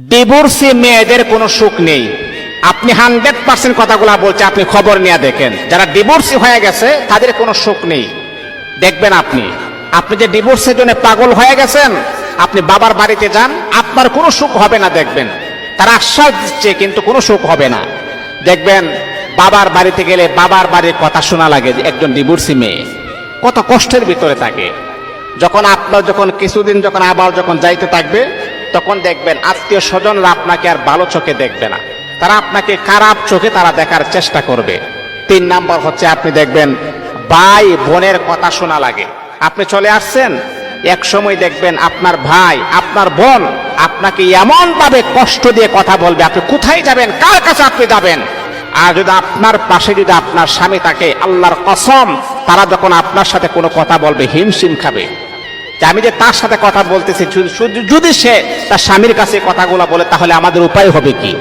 Divorcee মেয়েদের কোনো সুখ নেই। আপনি হান্ড্রেড পার্সেন্ট কথাগুলো বলছে আপনি খবর নিয়ে দেখেন। যারা ডিভোর্সি হয়ে গেছে, তাদের কোনো সুখ নেই। দেখবেন আপনি। আপনি যে ডিভোর্সের জন্য পাগল হয়ে গেছেন, আপনি বাবার বাড়িতে যান, আপনার কোনো সুখ হবে না দেখবেন। তারা আশ্বাস দিচ্ছে, কিন্তু কোনো সুখ হবে না। দেখবেন, বাবার বাড়িতে গেলে বাবার বাড়ির কথা শোনা লাগে যে একজন ডিভোর্সি মেয়ে। কত কষ্টের ভিতরে থাকে। যখন আপনার যখন কিছুদিন যখন আবার যখন যাইতে থাকবে তখন দেখবেন আত্মীয় স্বজনরা আপনাকে আর ভালো চোখে দেখবে না। তারা আপনাকে খারাপ চোখে তারা দেখার চেষ্টা করবে। তিন নাম্বার হচ্ছে আপনি দেখবেন ভাই বোনের কথা শোনা লাগে। আপনি চলে আসছেন, এক সময় দেখবেন আপনার ভাই, আপনার বোন আপনাকে এমন ভাবে কষ্ট দিয়ে কথা বলবে, আপনি কোথায় যাবেন, কার কাছে আপনি যাবেন? আর যদি আপনার পাশে যদি আপনার স্বামী থাকে, আল্লাহর কসম, তারা যখন আপনার সাথে কোনো কথা বলবে, হিমশিম খাবে। যে আমি যে তার সাথে কথা বলতেছি, যদি- সে তার স্বামীর কাছে কথাগুলো বলে, তাহলে আমাদের উপায় হবে কি?